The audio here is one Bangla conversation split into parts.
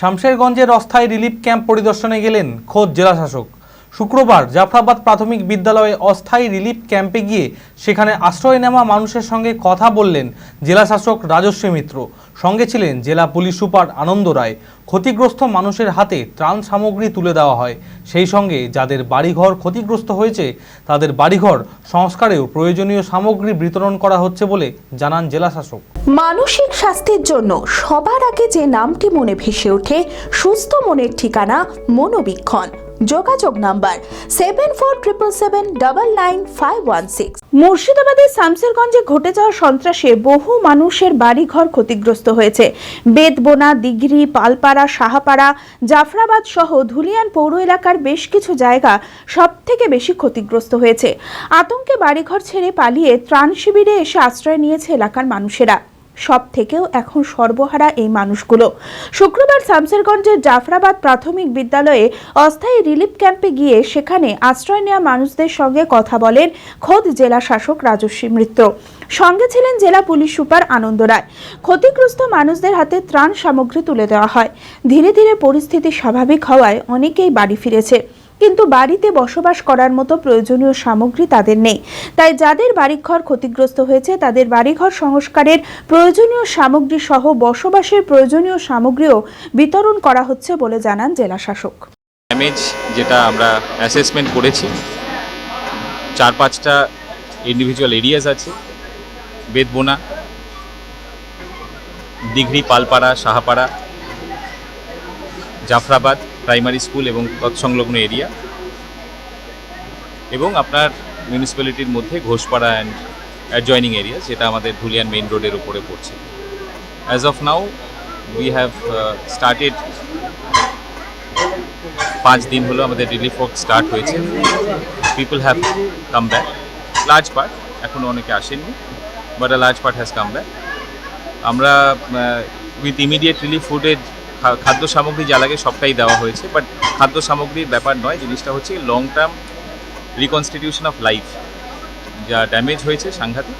শামশেরগঞ্জের অস্থায়ী রিলিফ ক্যাম্প পরিদর্শনে গেলেন খোদ জেলাশাসক। শুক্রবার জাফরাবাদ প্রাথমিক বিদ্যালয়ে অস্থায়ী রিলিফ ক্যাম্পে গিয়ে সেখানে আশ্রয় নেওয়া মানুষের সঙ্গে কথা বললেন জেলাশাসক রাজস্বী মিত্র। সঙ্গে ছিলেন জেলা পুলিশ সুপার আনন্দ রায়। ক্ষতিগ্রস্ত মানুষের হাতে ত্রাণ সামগ্রী তুলে দেওয়া হয়। সেই সঙ্গে যাদের বাড়িঘর ক্ষতিগ্রস্ত হয়েছে, তাদের বাড়িঘর সংস্কারেও প্রয়োজনীয় সামগ্রী বিতরণ করা হচ্ছে বলে জানান জেলাশাসক। মানসিক স্বাস্থ্যের জন্য সবার আগে যে নামটি মনে ভেসে ওঠে, সুস্থ মনের ঠিকানা মনোবীক্ষণ। যোগাযোগ number seven four triple seven double nine five one six মুর্শিদাবাদের শামসেরগঞ্জে ঘটে যাওয়া সন্ত্রাসে বহু মানুষের বাড়িঘর ক্ষতিগ্রস্ত হয়েছে। বেদবোনা দিগরি পালপাড়া, সাহাপাড়া, জাফরাবাদ সহ ধুলিয়ান পৌর এলাকার বেশ কিছু জায়গা সব থেকে বেশি ক্ষতিগ্রস্ত হয়েছে। আতঙ্কে বাড়িঘর ছেড়ে পালিয়ে ত্রাণ শিবিরে এসে আশ্রয় নিয়েছে এলাকার মানুষেরা। সব থেকেও এখন সর্বহারা এই মানুষগুলো। শুক্রবার শামসেরগঞ্জের জাফরাবাদ প্রাথমিক বিদ্যালয়ে অস্থায়ী রিলিফ ক্যাম্পে গিয়ে সেখানে আশ্রয় নেওয়া মানুষদের সঙ্গে কথা বলেন খোদ জেলা শাসক রাজস্বী মিত্র সঙ্গে ছিলেন জেলা পুলিশ সুপার আনন্দ রায়। ক্ষতিগ্রস্ত মানুষদের হাতে ত্রাণ সামগ্রী তুলে দেওয়া হয়। ধীরে ধীরে পরিস্থিতি স্বাভাবিক হওয়ায় অনেকেই বাড়ি ফিরেছে। কিন্তু বাড়িতে বসবাস করার মতো প্রয়োজনীয় সামগ্রী তাদের নেই। তাই যাদের বাড়িঘর ক্ষতিগ্রস্ত হয়েছে, তাদের বাড়িঘর সংস্কারের প্রয়োজনীয় সামগ্রী সহ বসবাসের প্রয়োজনীয় সামগ্রীও বিতরণ করা হচ্ছে বলে জানান জেলা শাসক ড্যামেজ যেটা আমরা অ্যাসেসমেন্ট করেছি, চার পাঁচটা ইন্ডিভিজুয়াল এরিয়াস আছে, বেদবোনা দিঘড়ি পালপাড়া, সাহাপাড়া, জাফরাবাদ প্রাইমারি স্কুল এবং তৎসংলগ্ন এরিয়া এবং আপনার মিউনিসিপ্যালিটির মধ্যে ঘোষপাড়া অ্যান্ড অ্যাডজয়নিং এরিয়া যেটা আমাদের ধুলিয়ান মেইন রোডের উপরে পড়ছে। As of now we have started পাঁচ দিন হলো আমাদের রিলিফ ওয়ার্ক স্টার্ট হয়েছে। People have come back large part এখনও অনেকে আসেননি but a large part has come back আমরা উইথ ইমিডিয়েট রিলিফ ফুডের খাদ্য সামগ্রী যা লাগে সবটাই দেওয়া হয়েছে বাট খাদ্য সামগ্রীর ব্যাপার নয়, জিনিসটা হচ্ছে long term reconstitution of life যা ড্যামেজ হয়েছে সাংঘাতিক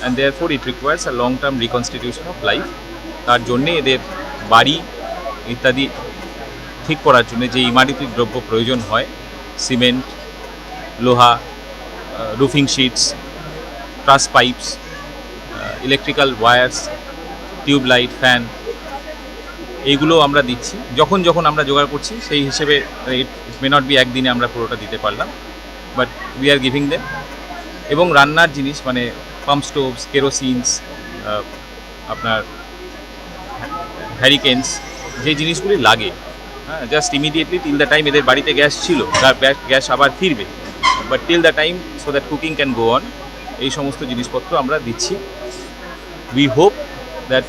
and therefore it requires a long term reconstitution of life তার জন্যে এদের বাড়ি ইত্যাদি ঠিক করার জন্য যে ইমারতি দ্রব্য প্রয়োজন হয় সিমেন্ট লোহা roofing sheets truss pipes electrical wires tubelight fan এইগুলো আমরা দিচ্ছি। যখন যখন আমরা জোগাড় করছি, সেই হিসেবে ইট মে নট বি একদিনে আমরা পুরোটা দিতে পারলাম but we are giving them এবং রান্নার জিনিস মানে পাম্প স্টোভস কেরোসিনস আপনার হ্যারিকেন্স যে জিনিসগুলি লাগে। হ্যাঁ just immediately till the time এদের বাড়িতে গ্যাস ছিল গ্যাস আবার ফিরবে। But till the time so that cooking can go on এই সমস্ত জিনিসপত্র আমরা দিচ্ছি। We hope that